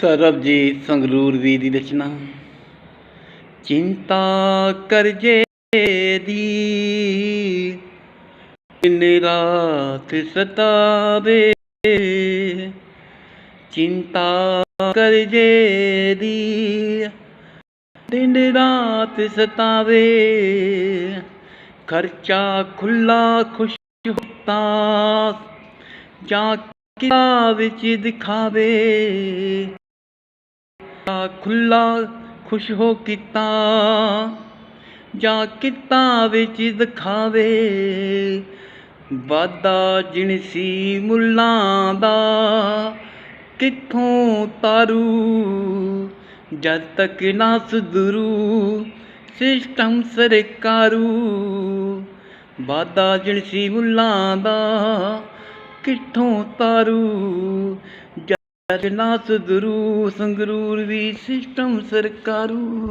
ਸਰਬਜੀਤ ਸੰਗਰੂਰ ਵੀ ਦੀ ਰਚਨਾ। ਚਿੰਤਾ ਕਰਜੇ ਦੀ ਦਿਨ ਰਾਤ ਸਤਾਵੇ। ਚਿੰਤਾ ਕਰਜੇ ਦੀ, ਦਿਨ ਰਾਤ ਸਤਾਵੇ। ਖਰਚਾ ਖੁੱਲਾ ਖੁਸ਼ ਹੁੰਦਾ, ਜਾਂ ਕਿਆ ਵਿੱਚ ਦਿਖਾਵੇ। ਖੁੱਲਾ ਖੁਸ਼ ਹੋ ਕੀਤਾ, ਜਾਂ ਕਿੱਤਾ ਵਿੱਚ ਦਿਖਾਵੇ। ਵਾਦਾ ਜਿਣਸੀ ਮੁੱਲਾਂ ਦਾ, ਕਿੱਥੋਂ ਤਾਰੂ? ਜਦ ਤੱਕ ਨਾ ਸੁਧਰੂ ਸਿਸਟਮ ਸਰਕਾਰੂ। ਵਾਦਾ ਜਿਣਸੀ ਮੁੱਲਾਂ ਦਾ, ਕਿੱਥੋਂ ਤਾਰੂ? ਜਦ ਨਾ ਸੰਗਰੂਰ ਵੀ ਸਿਸਟਮ ਸਰਕਾਰੂ।